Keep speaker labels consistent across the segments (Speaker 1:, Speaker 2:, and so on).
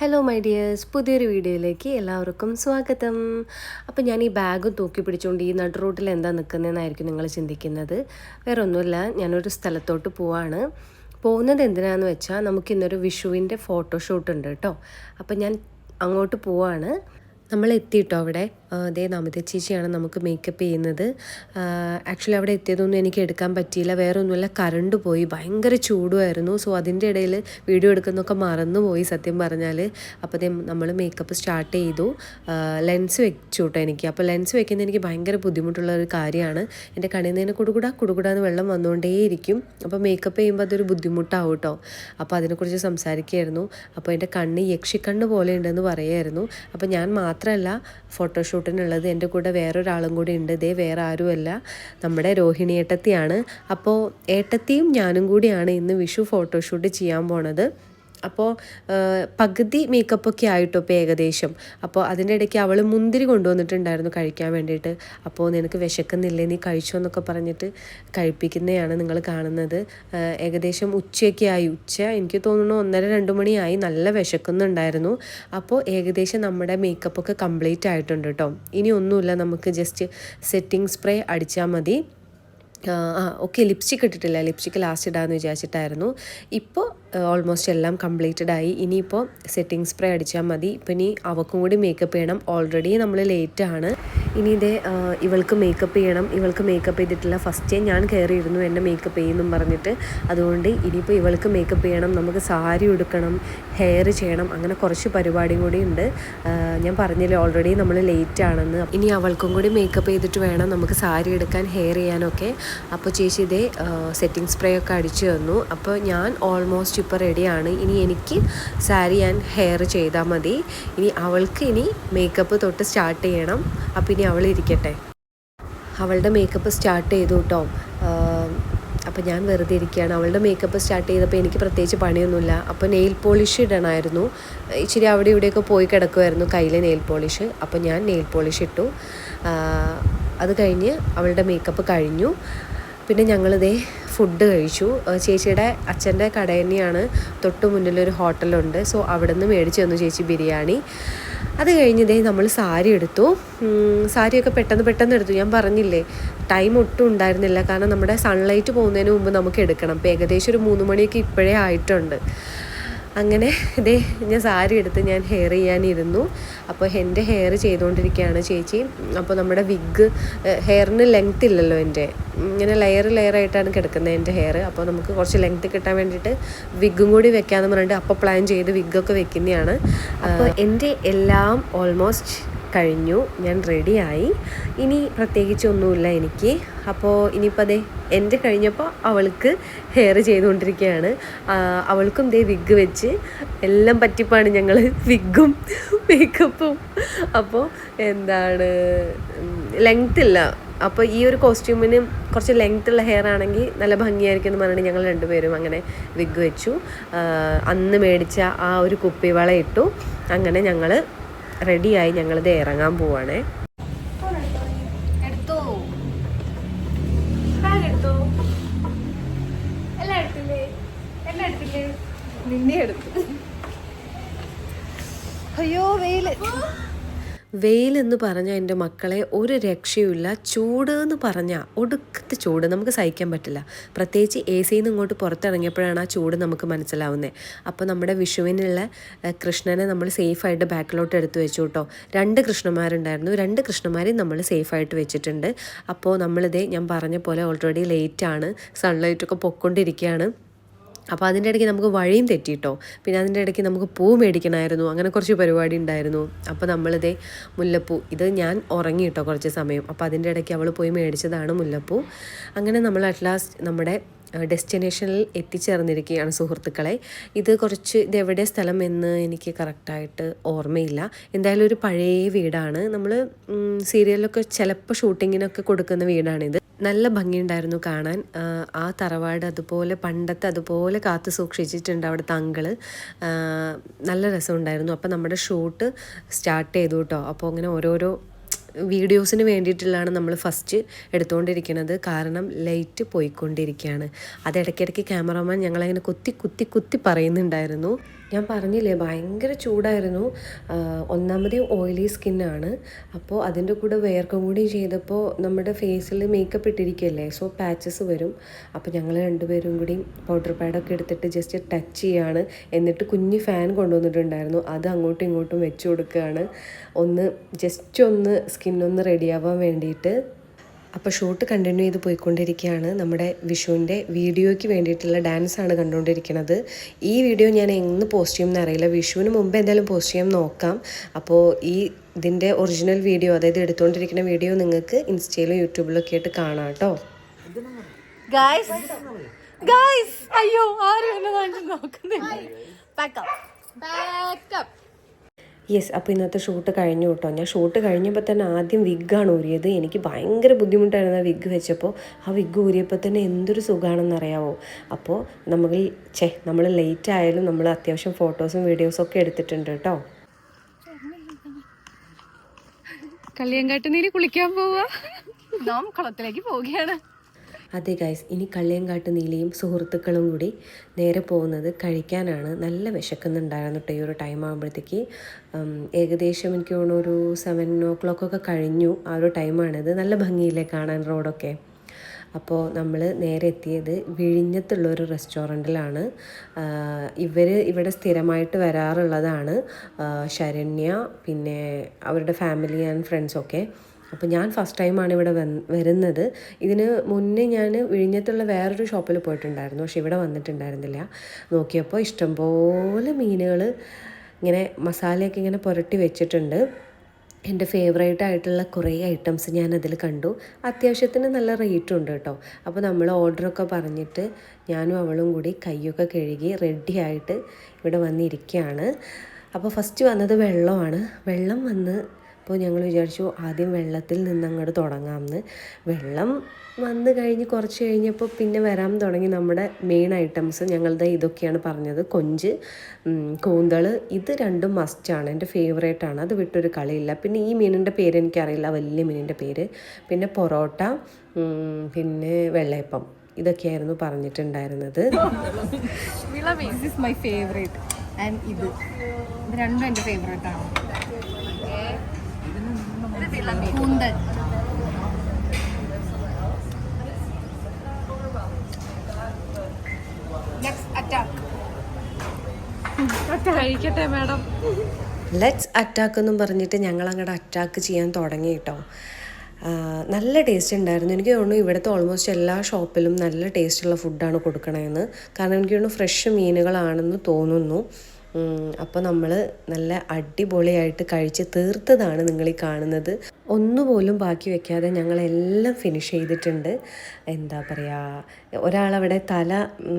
Speaker 1: Hello my dears പുതിയൊരു വീഡിയോയിലേക്ക് എല്ലാവർക്കും സ്വാഗതം. അപ്പോൾ ഞാൻ ഈ ബാഗും തൂക്കി പിടിച്ചുകൊണ്ട് ഈ നടു റൂട്ടിൽ എന്താ നിൽക്കുന്നതെന്നായിരിക്കും നിങ്ങൾ ചിന്തിക്കുന്നത്. വേറെ ഒന്നുമില്ല ഞാനൊരു സ്ഥലത്തോട്ട് പോവാണ്. പോകുന്നത് എന്തിനാന്ന് വെച്ചാൽ നമുക്കിന്നൊരു വിഷുവിന്റെ ഫോട്ടോഷൂട്ട് ഉണ്ട് കേട്ടോ. അപ്പോൾ ഞാൻ അങ്ങോട്ട് പോവാണ്. നമ്മൾ എത്തിയിട്ടോ അവിടെ? ദേ നമിത ചേച്ചിയാണ് നമുക്ക് മേക്കപ്പ് ചെയ്യുന്നത്. ആക്ച്വലി അവിടെ എത്തിയതൊന്നും എനിക്ക് എടുക്കാൻ പറ്റിയില്ല. വേറെ ഒന്നുമില്ല കറണ്ട് പോയി. ഭയങ്കര ചൂടുമായിരുന്നു. സോ അതിന്റെ ഇടയിൽ വീഡിയോ എടുക്കുന്നൊക്കെ മറന്നുപോയി സത്യം പറഞ്ഞാൽ അപ്പോൾ നമ്മൾ മേക്കപ്പ് സ്റ്റാർട്ട് ചെയ്തു. ലെൻസ് വെച്ചു കേട്ടോ എനിക്ക്. അപ്പോൾ ലെൻസ് വെക്കുന്നത് എനിക്ക് ഭയങ്കര ബുദ്ധിമുട്ടുള്ള ഒരു കാര്യമാണ്. എന്റെ കണ്ണിൽ നിന്ന് കുടുകുടാ കുടുകൂടാന്ന് വെള്ളം വന്നുകൊണ്ടേയിരിക്കും. അപ്പോൾ മേക്കപ്പ് ചെയ്യുമ്പോൾ അതൊരു ബുദ്ധിമുട്ടാവും കേട്ടോ അപ്പോൾ അതിനെക്കുറിച്ച് സംസാരിക്കുകയായിരുന്നു. അപ്പോൾ എന്റെ കണ്ണ് യക്ഷിക്കണ്ണ് പോലെ ഉണ്ടെന്ന് പറയുമായിരുന്നു അപ്പോൾ ഞാൻ മാത്രമല്ല ഫോട്ടോഷൂട്ടിനുള്ളത് എന്റെ കൂടെ വേറൊരാളും കൂടി ഉണ്ട്. ഇതേ വേറെ ആരുമല്ല നമ്മുടെ രോഹിണി ഏട്ടത്തിയാണ്. അപ്പോൾ ഏട്ടത്തിയും ഞാനും കൂടിയാണ് ഇന്ന് വിഷു ഫോട്ടോഷൂട്ട് ചെയ്യാൻ പോണത്. അപ്പോൾ പകുതി മേക്കപ്പൊക്കെ ആയിട്ടോ ഇപ്പോൾ ഏകദേശം. അപ്പോൾ അതിന്റെ ഇടയ്ക്ക് അവൾ മുന്തിരി കൊണ്ടുവന്നിട്ടുണ്ടായിരുന്നു കഴിക്കാൻ വേണ്ടിയിട്ട്. അപ്പോൾ നിനക്ക് വിശക്കുന്നില്ലേ? നീ കഴിച്ചോ എന്നൊക്കെ പറഞ്ഞിട്ട് കഴിപ്പിക്കുന്നതാണ് നിങ്ങൾ കാണുന്നത്. ഏകദേശം ഉച്ചയൊക്കെ ആയി. ഉച്ച എനിക്ക് തോന്നുന്നു ഒന്നര രണ്ട് മണിയായി നല്ല വിശക്കുന്നുണ്ടായിരുന്നു. അപ്പോൾ ഏകദേശം നമ്മുടെ മേക്കപ്പൊക്കെ കംപ്ലീറ്റ് ആയിട്ടുണ്ട് കേട്ടോ. ഇനി ഒന്നുമില്ല. നമുക്ക് ജസ്റ്റ് സെറ്റിംഗ് സ്പ്രേ അടിച്ചാൽ മതി. ആ ഓക്കെ ലിപ്സ്റ്റിക് ഇട്ടിട്ടില്ല. ലിപ്സ്റ്റിക് ലാസ്റ്റ് ഇടാമെന്ന് വിചാരിച്ചിട്ടായിരുന്നു. ഇപ്പോൾ ഓൾമോസ്റ്റ് എല്ലാം കംപ്ലീറ്റഡ് ആയി. ഇനിയിപ്പോൾ സെറ്റിംഗ് സ്പ്രേ അടിച്ചാൽ മതി. ഇപ്പം ഇനി അവക്കും കൂടി മേക്കപ്പ് ചെയ്യണം. ഓൾറെഡി നമ്മൾ ലേറ്റ് ആണ്. ഇനി ഇതേ ഇവൾക്ക് മേക്കപ്പ് ചെയ്യണം. ഇവൾക്ക് മേക്കപ്പ് ചെയ്തിട്ടില്ല. ഫസ്റ്റേ ഞാൻ കയറിയിരുന്നു എന്നെ മേക്കപ്പ് ചെയ്യുമെന്നും പറഞ്ഞിട്ട്. അതുകൊണ്ട് ഇനിയിപ്പോൾ ഇവൾക്ക് മേക്കപ്പ് ചെയ്യണം. നമുക്ക് സാരി ഉടുക്കണം ഹെയർ ചെയ്യണം. അങ്ങനെ കുറച്ച് പരിപാടിയും കൂടി ഉണ്ട്. ഞാൻ പറഞ്ഞില്ലേ ഓൾറെഡി നമ്മൾ ലേറ്റ് ആണെന്ന്. ഇനി അവൾക്കും കൂടി മേക്കപ്പ് ചെയ്തിട്ട് വേണം നമുക്ക് സാരി എടുക്കാൻ ഹെയർ ചെയ്യാനൊക്കെ. അപ്പോൾ ചേച്ചി ഇതേ സെറ്റിംഗ് സ്പ്രേ ഒക്കെ അടിച്ചു തന്നു. അപ്പോൾ ഞാൻ ഓൾമോസ്റ്റ് ഇപ്പോൾ റെഡിയാണ് ഇനി എനിക്ക് സാരി ആൻഡ് ഹെയർ ചെയ്താൽ മതി. ഇനി അവൾക്ക് ഇനി മേക്കപ്പ് തൊട്ട് സ്റ്റാർട്ട് ചെയ്യണം. അപ്പോൾ ഇനി അവൾ ഇരിക്കട്ടെ. അവളുടെ മേക്കപ്പ് സ്റ്റാർട്ട് ചെയ്തു കേട്ടോ അപ്പോൾ ഞാൻ വെറുതെ ഇരിക്കുകയാണ്. അവളുടെ മേക്കപ്പ് സ്റ്റാർട്ട് ചെയ്തപ്പോൾ എനിക്ക് പ്രത്യേകിച്ച് പണിയൊന്നുമില്ല. അപ്പോൾ നെയിൽ പോളിഷ് ഇടണമായിരുന്നു ഇച്ചിരി അവിടെ ഇവിടെയൊക്കെ പോയി കിടക്കുമായിരുന്നു കയ്യിലെ നെയിൽ പോളിഷ് അപ്പോൾ ഞാൻ നെയിൽ പോളിഷ് ഇട്ടു. അത് കഴിഞ്ഞ് അവളുടെ മേക്കപ്പ് കഴിഞ്ഞു. പിന്നെ ഞങ്ങളിതേ ഫുഡ് കഴിച്ചു. ചേച്ചിയുടെ അച്ഛന്റെ കട തന്നെയാണ് തൊട്ട് മുന്നിലൊരു ഹോട്ടലുണ്ട്. സോ അവിടെ നിന്ന് മേടിച്ചു തന്നു ചേച്ചി ബിരിയാണി. അത് കഴിഞ്ഞതേ നമ്മൾ സാരി എടുത്തു. സാരിയൊക്കെ പെട്ടെന്ന് പെട്ടെന്ന് എടുത്തു. ഞാൻ പറഞ്ഞില്ലേ ടൈം ഒട്ടും ഉണ്ടായിരുന്നില്ല. കാരണം നമ്മുടെ സൺലൈറ്റ് പോകുന്നതിന് മുമ്പ് നമുക്ക് എടുക്കണം. ഏകദേശം ഒരു മൂന്ന് മണിയൊക്കെ ഇപ്പോഴേ ആയിട്ടുണ്ട്. അങ്ങനെ ഇതേ ഞാൻ സാരി എടുത്ത് ഞാൻ ഹെയർ ചെയ്യാനിരുന്നു. അപ്പോൾ എന്റെ ഹെയർ ചെയ്തുകൊണ്ടിരിക്കുകയാണ് ചേച്ചി. അപ്പോൾ നമ്മുടെ വിഗ് ഹെയറിന് ലെങ്ത് ഇല്ലല്ലോ എന്റെ. ഇങ്ങനെ ലെയർ ലെയർ ആയിട്ടാണ് കിടക്കുന്നത് എന്റെ ഹെയർ അപ്പോൾ നമുക്ക് കുറച്ച് ലെങ്ത് കിട്ടാൻ വേണ്ടിയിട്ട് വിഗും കൂടി വെക്കാമെന്ന് പറഞ്ഞിട്ട് അപ്പോൾ പ്ലാൻ ചെയ്ത് വിഗൊക്കെ വെക്കുന്നതാണ്. അപ്പോൾ എന്റെ എല്ലാം ഓൾമോസ്റ്റ് കഴിഞ്ഞു. ഞാൻ റെഡിയായി. ഇനി പ്രത്യേകിച്ച് ഒന്നുമില്ല എനിക്ക്. അപ്പോൾ ഇനിയിപ്പോൾ അതെ എന്റെ കഴിഞ്ഞപ്പോൾ അവൾക്ക് ഹെയർ ചെയ്തുകൊണ്ടിരിക്കുകയാണ്. അവൾക്കും ദേ വിഗ് വെച്ച് എല്ലാം പറ്റിപ്പാണ് ഞങ്ങൾ വിഗും മേക്കപ്പും അപ്പോൾ എന്താണ് ലെങ്ത് ഇല്ല. അപ്പോൾ ഈ ഒരു കോസ്റ്റ്യൂമിന് കുറച്ച് ലെങ്ത് ഉള്ള ഹെയർ ആണെങ്കിൽ നല്ല ഭംഗിയായിരിക്കും എന്ന് പറഞ്ഞിട്ട് ഞങ്ങൾ രണ്ടുപേരും അങ്ങനെ വിഗ് വെച്ചു. അന്ന് മേടിച്ച ആ ഒരു കുപ്പിവള ഇട്ടു. അങ്ങനെ ഞങ്ങൾ റെഡിയായി ഞങ്ങളിത് ഇറങ്ങാൻ പോവാണേ.
Speaker 2: എടുത്തോ? ബാഗ് എടുത്തോ? എല്ലാം എടുത്തില്ലേ? എല്ലാം എടുത്തില്ലേ? നിന്നെ എടുത്തു. അയ്യോ വെയിൽ.
Speaker 1: വെയിലെന്ന് പറഞ്ഞാൽ എന്റെ മക്കളെ ഒരു രക്ഷയുമില്ല. ചൂട് എന്ന് പറഞ്ഞാൽ ഒടുക്കത്തെ ചൂട്. നമുക്ക് സഹിക്കാൻ പറ്റില്ല. പ്രത്യേകിച്ച് എ സിയിൽ നിന്ന് ഇങ്ങോട്ട് പുറത്തിറങ്ങിയപ്പോഴാണ് ആ ചൂട് നമുക്ക് മനസ്സിലാവുന്നത് അപ്പോൾ നമ്മുടെ വിഷുവിനുള്ള കൃഷ്ണനെ നമ്മൾ സേഫായിട്ട് ബാക്കിലോട്ട് എടുത്ത് വെച്ചു കേട്ടോ. രണ്ട് കൃഷ്ണന്മാരുണ്ടായിരുന്നു. രണ്ട് കൃഷ്ണന്മാരെയും നമ്മൾ സേഫായിട്ട് വെച്ചിട്ടുണ്ട്. അപ്പോൾ നമ്മളിതേ ഞാൻ പറഞ്ഞ പോലെ ഓൾറെഡി ലേറ്റാണ് സൺലൈറ്റൊക്കെ പൊക്കൊണ്ടിരിക്കുകയാണ്. അപ്പോൾ അതിന്റെ ഇടയ്ക്ക് നമുക്ക് വഴിയും തെറ്റിട്ടോ. പിന്നെ അതിന്റെ ഇടയ്ക്ക് നമുക്ക് പൂ മേടിക്കണമായിരുന്നു. അങ്ങനെ കുറച്ച് പരിപാടി ഉണ്ടായിരുന്നു. അപ്പോൾ നമ്മളിതേ മുല്ലപ്പൂ ഇത് ഞാൻ ഉറങ്ങി കേട്ടോ കുറച്ച് സമയം. അപ്പോൾ അതിന്റെ ഇടയ്ക്ക് അവൾ പോയി മേടിച്ചതാണ് മുല്ലപ്പൂ. അങ്ങനെ നമ്മൾ അറ്റ് ലാസ്റ്റ് നമ്മുടെ ഡെസ്റ്റിനേഷനിൽ എത്തിച്ചേർന്നിരിക്കുകയാണ് സുഹൃത്തുക്കളെ. ഇത് കുറച്ച് ഇത് എവിടെ സ്ഥലം എന്ന് എനിക്ക് കറക്റ്റായിട്ട് ഓർമ്മയില്ല. എന്തായാലും ഒരു പഴയ വീടാണ്. നമ്മൾ സീരിയലിലൊക്കെ ചിലപ്പോൾ ഷൂട്ടിങ്ങിനൊക്കെ കൊടുക്കുന്ന വീടാണിത്. നല്ല ഭംഗിയുണ്ടായിരുന്നു കാണാൻ. ആ, തറവാട് അതുപോലെ പണ്ടത്തെ അതുപോലെ കാത്തു സൂക്ഷിച്ചിട്ടുണ്ട് അവിടുത്തെ അങ്കിൾ. നല്ല രസമുണ്ടായിരുന്നു. അപ്പോൾ നമ്മുടെ ഷൂട്ട് സ്റ്റാർട്ട് ചെയ്തു കേട്ടോ അപ്പോൾ അങ്ങനെ ഓരോരോ വീഡിയോസിന് വേണ്ടിയിട്ടുള്ളതാണ് നമ്മൾ ഫസ്റ്റ് എടുത്തുകൊണ്ടിരിക്കുന്നത് കാരണം ലൈറ്റ് പോയിക്കൊണ്ടിരിക്കുകയാണ് അത് ഇടയ്ക്കിടയ്ക്ക് ക്യാമറമാൻ ഞങ്ങളങ്ങനെ കുത്തി കുത്തി കുത്തി പറയുന്നുണ്ടായിരുന്നു. ഞാൻ പറഞ്ഞില്ലേ ഭയങ്കര ചൂടായിരുന്നു. ഒന്നാമത് ഓയിലി സ്കിന്നാണ് അപ്പോൾ അതിന്റെ കൂടെ വേർക്കും കൂടി ചെയ്തപ്പോൾ നമ്മുടെ ഫേസിൽ മേക്കപ്പ് ഇട്ടിരിക്കുകയല്ലേ സോ പാച്ചസ് വരും. അപ്പോൾ ഞങ്ങൾ രണ്ടുപേരും കൂടി പൗഡർ പാഡൊക്കെ എടുത്തിട്ട് ജസ്റ്റ് ടച്ച് ചെയ്യാണ്. എന്നിട്ട് കുഞ്ഞ് ഫാൻ കൊണ്ടുവന്നിട്ടുണ്ടായിരുന്നു. അത് അങ്ങോട്ടും ഇങ്ങോട്ടും വെച്ച് കൊടുക്കുകയാണ്. ഒന്ന് ജസ്റ്റ് ഒന്ന് സ്കിന്നൊന്ന് റെഡിയാവാൻ വേണ്ടിയിട്ട് അപ്പോൾ ഷോട്ട് കണ്ടിന്യൂ ചെയ്ത് പോയിക്കൊണ്ടിരിക്കുകയാണ് നമ്മുടെ വിഷുവിന്റെ വീഡിയോയ്ക്ക് വേണ്ടിയിട്ടുള്ള ഡാൻസാണ് കണ്ടുകൊണ്ടിരിക്കുന്നത്. ഈ വീഡിയോ ഞാൻ എന്ന് പോസ്റ്റ് ചെയ്യുമെന്ന് അറിയില്ല വിഷുവിന് മുമ്പ് എന്തായാലും പോസ്റ്റ് ചെയ്യാൻ നോക്കാം. അപ്പോൾ ഈ ഇതിന്റെ ഒറിജിനൽ വീഡിയോ അതായത് എടുത്തുകൊണ്ടിരിക്കുന്ന വീഡിയോ നിങ്ങൾക്ക് ഇൻസ്റ്റയിലും യൂട്യൂബിലും ഒക്കെ ആയിട്ട് കാണാം കേട്ടോ.
Speaker 2: ഗായ്സ് ഗായ്സ് അയ്യോ ആരും എന്നെ നോക്കുന്നില്ല. ബാക്കപ്പ് ബാക്കപ്പ്
Speaker 1: യെസ് അപ്പോൾ ഇന്നത്തെ ഷൂട്ട് കഴിഞ്ഞു കേട്ടോ. ഞാൻ ഷൂട്ട് കഴിഞ്ഞപ്പോൾ തന്നെ ആദ്യം വിഗ്ഗാണ് ഊരിയത്. എനിക്ക് ഭയങ്കര ബുദ്ധിമുട്ടായിരുന്നു ആ വിഗ് വെച്ചപ്പോൾ ആ വിഗ് ഊരിയപ്പോൾ തന്നെ എന്തൊരു സുഖമാണെന്ന് അറിയാവോ അപ്പോൾ നമ്മൾ ചേ നമ്മൾ ലേറ്റ് ആയാലും നമ്മൾ അത്യാവശ്യം ഫോട്ടോസും വീഡിയോസും ഒക്കെ എടുത്തിട്ടുണ്ട് കേട്ടോ.
Speaker 2: കള്ളിയങ്കാട്ടുനീര് കുളിക്കാൻ പോവാ. നാം കുളത്തിലേക്ക് പോവുകയാണ്.
Speaker 1: അതെ ഗൈസ് ഇനി കള്ളിയങ്കാട്ട് നീലയും സുഹൃത്തുക്കളും കൂടി നേരെ പോകുന്നത് കഴിക്കാനാണ്. നല്ല വിശക്കുന്നുണ്ടായിരുന്നു കേട്ടോ ഈ ഒരു ടൈം ആകുമ്പോഴത്തേക്ക് ഏകദേശം എനിക്ക് തോന്നുന്നു ഒരു സെവൻ ഓ ക്ലോക്കൊക്കെ കഴിഞ്ഞു ആ ഒരു ടൈമാണിത് നല്ല ഭംഗിയില്ലേ കാണാൻ റോഡൊക്കെ അപ്പോൾ നമ്മൾ നേരെ എത്തിയത് വിഴിഞ്ഞത്തുള്ള ഒരു റെസ്റ്റോറന്റിലാണ് ഇവർ ഇവിടെ സ്ഥിരമായിട്ട് വരാറുള്ളതാണ്. ശരണ്യ പിന്നെ അവരുടെ ഫാമിലി ആൻഡ് ഫ്രണ്ട്സൊക്കെ അപ്പോൾ ഞാൻ ഫസ്റ്റ് ടൈമാണ് ഇവിടെ വരുന്നത്. ഇതിന് മുന്നേ ഞാൻ വിഴിഞ്ഞത്തുള്ള വേറൊരു ഷോപ്പിൽ പോയിട്ടുണ്ടായിരുന്നു. പക്ഷെ ഇവിടെ വന്നിട്ടുണ്ടായിരുന്നില്ല. നോക്കിയപ്പോൾ ഇഷ്ടംപോലെ മീനുകൾ ഇങ്ങനെ മസാലയൊക്കെ ഇങ്ങനെ പുരട്ടി വെച്ചിട്ടുണ്ട്. എന്റെ ഫേവറേറ്റ് ആയിട്ടുള്ള കുറേ ഐറ്റംസ് ഞാൻ അതിൽ കണ്ടു. അത്യാവശ്യത്തിന് നല്ല റേറ്റും ഉണ്ട് കേട്ടോ. അപ്പോൾ നമ്മൾ ഓർഡറൊക്കെ പറഞ്ഞിട്ട് ഞാനും അവളും കൂടി കൈയൊക്കെ കഴുകി റെഡി ആയിട്ട് ഇവിടെ വന്നിരിക്കുകയാണ്. അപ്പോൾ ഫസ്റ്റ് വന്നത് വെള്ളമാണ്. വെള്ളം വന്ന് അപ്പോൾ ഞങ്ങൾ വിചാരിച്ചു ആദ്യം വെള്ളത്തിൽ നിന്ന് അങ്ങോട്ട് തുടങ്ങാമെന്ന്. വെള്ളം വന്ന് കഴിഞ്ഞ് കുറച്ച് കഴിഞ്ഞപ്പോൾ പിന്നെ വരാൻ തുടങ്ങി നമ്മുടെ മെയിൻ ഐറ്റംസ് ഞങ്ങളുടെ ഇതൊക്കെയാണ് പറഞ്ഞത്. കൊഞ്ച് കൂന്തൾ ഇത് രണ്ടും മസ്റ്റാണ് എന്റെ ഫേവറേറ്റ് ആണ്. അത് വിട്ടൊരു കളിയില്ല. പിന്നെ ഈ മീനിന്റെ പേര് എനിക്കറിയില്ല. വലിയ മീനിന്റെ പേര്. പിന്നെ പൊറോട്ട പിന്നെ വെള്ളയപ്പം. ഇതൊക്കെയായിരുന്നു പറഞ്ഞിട്ടുണ്ടായിരുന്നത്.
Speaker 2: മൈ ഫേവറേറ്റ് ആൻഡ് ഇത്. ഇത് രണ്ടും എന്റെ ഫേവറേറ്റ് ആണ്. കൂന്തൽ കഴിക്കട്ടെ മാഡം.
Speaker 1: ലെറ്റ്സ് അറ്റാക്ക് എന്നും പറഞ്ഞിട്ട് ഞങ്ങൾ അങ്ങോട്ട് അറ്റാക്ക് ചെയ്യാൻ തുടങ്ങി കേട്ടോ നല്ല ടേസ്റ്റ് ഉണ്ടായിരുന്നു. എനിക്ക് തോന്നുന്നു ഇവിടുത്തെ ഓൾമോസ്റ്റ് എല്ലാ ഷോപ്പിലും നല്ല ടേസ്റ്റുള്ള ഫുഡാണ് കൊടുക്കണതെന്ന് കാരണം എനിക്ക് തോന്നുന്നു ഫ്രഷ് മീനുകളാണെന്ന് തോന്നുന്നു. അപ്പോൾ നമ്മൾ നല്ല അടിപൊളിയായിട്ട് കഴിച്ച് തീർത്തതാണ് നിങ്ങൾ ഈ കാണുന്നത് ഒന്നുപോലും ബാക്കി വെക്കാതെ ഞങ്ങളെല്ലാം ഫിനിഷ് ചെയ്തിട്ടുണ്ട്. എന്താ പറയുക ഒരാളവിടെ തല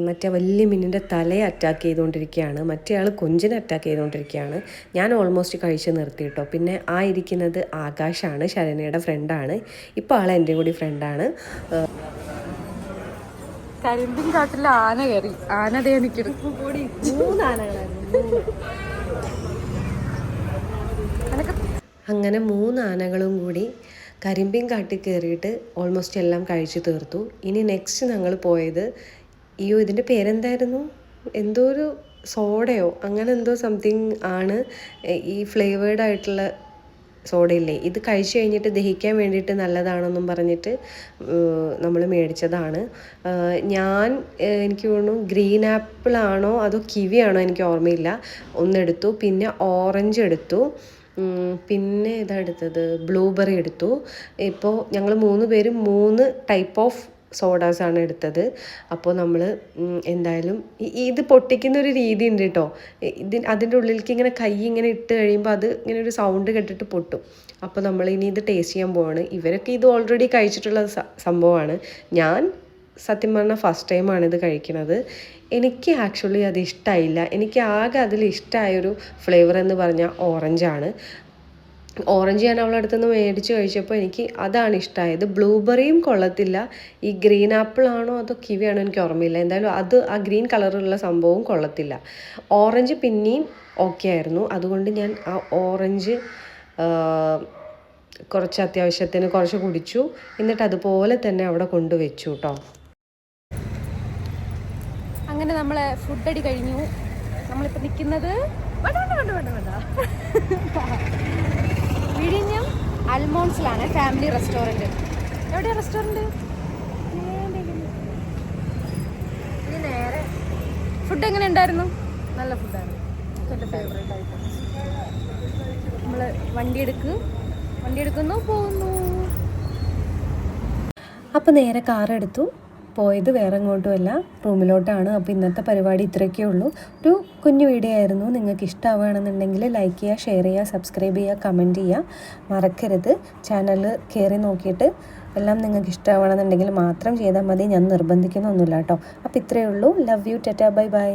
Speaker 1: മറ്റേ വലിയ മീനിന്റെ തലയെ അറ്റാക്ക് ചെയ്തുകൊണ്ടിരിക്കുകയാണ് മറ്റേ ആൾ കൊഞ്ചിനെ അറ്റാക്ക് ചെയ്തുകൊണ്ടിരിക്കുകയാണ് ഞാൻ ഓൾമോസ്റ്റ് കഴിച്ച് നിർത്തി കേട്ടോ പിന്നെ ആ ഇരിക്കുന്നത് ആകാശാണ് ശരണയുടെ ഫ്രണ്ടാണ് ഇപ്പോൾ ആൾ എന്റെ കൂടി ഫ്രണ്ടാണ്
Speaker 2: കരിമ്പിൻ കാട്ടിൽ ആന കയറി. ആന ദേ നിൽക്കുന്നു
Speaker 1: അങ്ങനെ മൂന്ന് ആനകളും കൂടി കരിമ്പിൻ കാട്ടിൽ കയറിയിട്ട് ഓൾമോസ്റ്റ് എല്ലാം കഴിച്ചു തീർത്തു. ഇനി നെക്സ്റ്റ് ഞങ്ങൾ പോയത് അയ്യോ ഇതിന്റെ പേരെന്തായിരുന്നു? എന്തോ ഒരു സോഡയോ? അങ്ങനെ എന്തോ സംതിങ് ആണ് ഈ ഫ്ലേവേഡ് ആയിട്ടുള്ള സോഡയില്ലേ? ഇത് കഴിച്ചു കഴിഞ്ഞിട്ട് ദഹിക്കാൻ വേണ്ടിയിട്ട് നല്ലതാണെന്നും പറഞ്ഞിട്ട് നമ്മൾ മേടിച്ചതാണ്. ഞാൻ എനിക്ക് തോന്നുന്നു ഗ്രീൻ ആപ്പിളാണോ അതോ കിവി ആണോ എനിക്ക് ഓർമ്മയില്ല. ഒന്നെടുത്തു പിന്നെ ഓറഞ്ച് എടുത്തു പിന്നെ ഇതാ എടുത്തത് ബ്ലൂബെറി എടുത്തു. ഇപ്പോൾ ഞങ്ങൾ മൂന്ന് പേരും മൂന്ന് ടൈപ്പ് ഓഫ് സോഡാസാണ് എടുത്തത്. അപ്പോൾ നമ്മൾ എന്തായാലും ഇത് പൊട്ടിക്കുന്ന ഒരു രീതി ഉണ്ട് കേട്ടോ ഇതിന് അതിന്റെ ഉള്ളിലേക്ക് ഇങ്ങനെ കൈ ഇങ്ങനെ ഇട്ട് കഴിയുമ്പോൾ അത് ഇങ്ങനെ ഒരു സൗണ്ട് കേട്ടിട്ട് പൊട്ടും. അപ്പോൾ നമ്മൾ ഇനി ഇത് ടേസ്റ്റ് ചെയ്യാൻ പോവാണ്. ഇവരൊക്കെ ഇത് ഓൾറെഡി കഴിച്ചിട്ടുള്ള സംഭവമാണ്. ഞാൻ സത്യം പറഞ്ഞാൽ ഫസ്റ്റ് ടൈമാണ് ഇത് കഴിക്കുന്നത് എനിക്ക് ആക്ച്വലി അത് ഇഷ്ടമായില്ല എനിക്ക് ആകെ അതിൽ ഇഷ്ടമായൊരു ഫ്ലേവർ എന്ന് പറഞ്ഞാൽ ഓറഞ്ചാണ് ഓറഞ്ച് ഞാൻ അവളുടെ അടുത്ത് നിന്ന് മേടിച്ച് കഴിച്ചപ്പോൾ എനിക്ക് അതാണ് ഇഷ്ടമായത് ബ്ലൂബെറിയും കൊള്ളത്തില്ല. ഈ ഗ്രീൻ ആപ്പിൾ ആണോ അതോ കിവി ആണോ എനിക്ക് ഓർമ്മയില്ല. എന്തായാലും അത് ആ ഗ്രീൻ കളറുള്ള സംഭവവും കൊള്ളത്തില്ല. ഓറഞ്ച് പിന്നെയും ഓക്കെ ആയിരുന്നു. അതുകൊണ്ട് ഞാൻ ആ ഓറഞ്ച് കുറച്ച് അത്യാവശ്യത്തിന് കുറച്ച് കുടിച്ചു. എന്നിട്ട് അതുപോലെ തന്നെ അവിടെ കൊണ്ടുവച്ചു കേട്ടോ.
Speaker 2: അങ്ങനെ നമ്മളെ ഫുഡ് അടി കഴിഞ്ഞു. നമ്മളിപ്പോൾ നിൽക്കുന്നത് വേണ്ട വേണ്ട വേണ്ട വേണ്ട. വിഴിഞ്ഞം അൽമോൺസിലാണ് ഫാമിലി റെസ്റ്റോറന്റ്. എവിടെയാണ് റെസ്റ്റോറന്റ്? ഫുഡ് എങ്ങനെ ഉണ്ടായിരുന്നു? നല്ല ഫുഡാണ് എന്റെ ഫേവറേറ്റ് ആയിട്ട് നമ്മൾ വണ്ടി എടുക്ക്. വണ്ടി എടുക്കുന്നു പോകുന്നു.
Speaker 1: അപ്പോൾ നേരെ കാർ എടുത്തു. പോയത് വേറെ എങ്ങോട്ടുമല്ല റൂമിലോട്ടാണ്. അപ്പോൾ ഇന്നത്തെ പരിപാടി ഇത്രയൊക്കെ ഉള്ളൂ. ഒരു കുഞ്ഞു വീഡിയോ ആയിരുന്നു. നിങ്ങൾക്ക് ഇഷ്ടമാവുകയാണെന്നുണ്ടെങ്കിൽ ലൈക്ക് ചെയ്യുക ഷെയർ ചെയ്യുക സബ്സ്ക്രൈബ് ചെയ്യുക കമന്റ് ചെയ്യുക. മറക്കരുത്. ചാനൽ കയറി നോക്കിയിട്ട് എല്ലാം നിങ്ങൾക്ക് ഇഷ്ടമാവണമെന്നുണ്ടെങ്കിൽ മാത്രം ചെയ്താൽ മതി. ഞാൻ നിർബന്ധിക്കുന്നൊന്നുമില്ല കേട്ടോ. അപ്പോൾ ഇത്രയേ ഉള്ളൂ. ലവ് യു ടെറ്റ ബൈ ബൈ